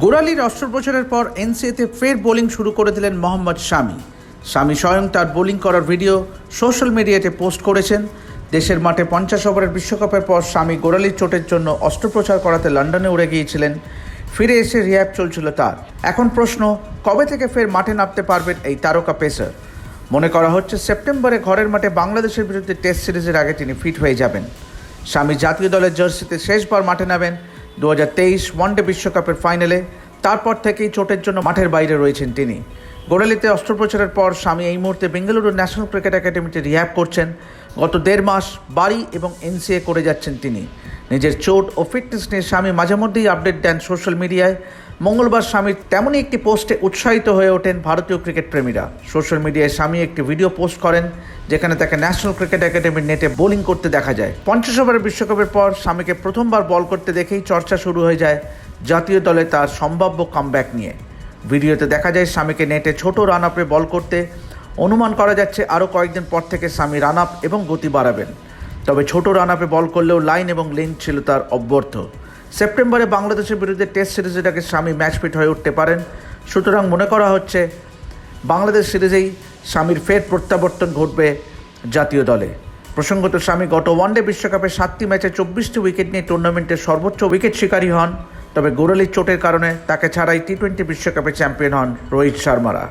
গোড়ালির অস্ত্রোপচারের পর এনসিএতে ফের বোলিং শুরু করে দিলেন মোহাম্মদ শামি। স্বামী স্বয়ং তার বোলিং করার ভিডিও সোশ্যাল মিডিয়াতে পোস্ট করেছেন। দেশের মাঠে পঞ্চাশ ওভারের বিশ্বকাপের পর স্বামী গোড়ালির চোটের জন্য অস্ত্রোপচার করাতে লন্ডনে উড়ে গিয়েছিলেন। ফিরে এসে রিহ্যাব চলছিল তার। এখন প্রশ্ন, কবে থেকে ফের মাঠে নামতে পারবেন এই তারকা পেসার? মনে করা হচ্ছে সেপ্টেম্বরে ঘরের মাঠে বাংলাদেশের বিরুদ্ধে টেস্ট সিরিজের আগে তিনি ফিট হয়ে যাবেন। স্বামী জাতীয় দলের জার্সিতে শেষবার মাঠে নামেন। দু হাজার তেইশ ওয়ানডে বিশ্বকাপের ফাইনালে, তারপর থেকেই চোটের জন্য মাঠের বাইরে রয়েছেন তিনি। গোড়ালিতে অস্ত্রোপচারের পর স্বামী এই মুহূর্তে বেঙ্গালুরু ন্যাশনাল ক্রিকেট একাডেমিতে রিহ্যাব করছেন। গত দেড় মাস বাড়ি এবং এনসিএ করে যাচ্ছেন তিনি। নিজের চোট ও ফিটনেস নিয়ে স্বামী মাঝে মধ্যেই আপডেট দেন সোশ্যাল মিডিয়ায় মঙ্গলবার স্বামীর তেমনই একটি পোস্টে উৎসাহিত হয়ে ওঠেন ভারতীয় ক্রিকেট প্রেমীরা। সোশ্যাল মিডিয়ায় স্বামী একটি ভিডিও পোস্ট করেন, যেখানে তাকে ন্যাশনাল ক্রিকেট একাডেমির নেটে বোলিং করতে দেখা যায়। পঞ্চাশ ওভারের বিশ্বকাপের পর স্বামীকে প্রথমবার বল করতে দেখেই চর্চা শুরু হয়ে যায় জাতীয় দলে তার সম্ভাব্য কামব্যাক নিয়ে। ভিডিওতে দেখা যায় স্বামীকে নেটে ছোট রান আপে বল করতে। অনুমান করা যাচ্ছে আরও কয়েকদিন পর থেকে স্বামী রান আপ এবং গতি বাড়াবেন। তবে ছোট রান আপে বল করলেও লাইন এবং লেন্থ ছিল তার অব্যর্থ। সেপ্টেম্বরে বাংলাদেশের বিরুদ্ধে টেস্ট সিরিজে আগে স্বামী ম্যাচ ফিট হয়ে উঠতে পারেন। সুতরাং মনে করা হচ্ছে, বাংলাদেশ সিরিজেই স্বামীর ফের প্রত্যাবর্তন ঘটবে জাতীয় দলে। প্রসঙ্গত স্বামী গত ওয়ানডে বিশ্বকাপে সাতটি ম্যাচে চব্বিশটি উইকেট নিয়ে টুর্নামেন্টের সর্বোচ্চ উইকেট শিকারী হন। তবে গোড়ালির চোটের কারণে তাকে ছাড়াই টি টোয়েন্টি বিশ্বকাপে চ্যাম্পিয়ন হন রোহিত শর্মারা।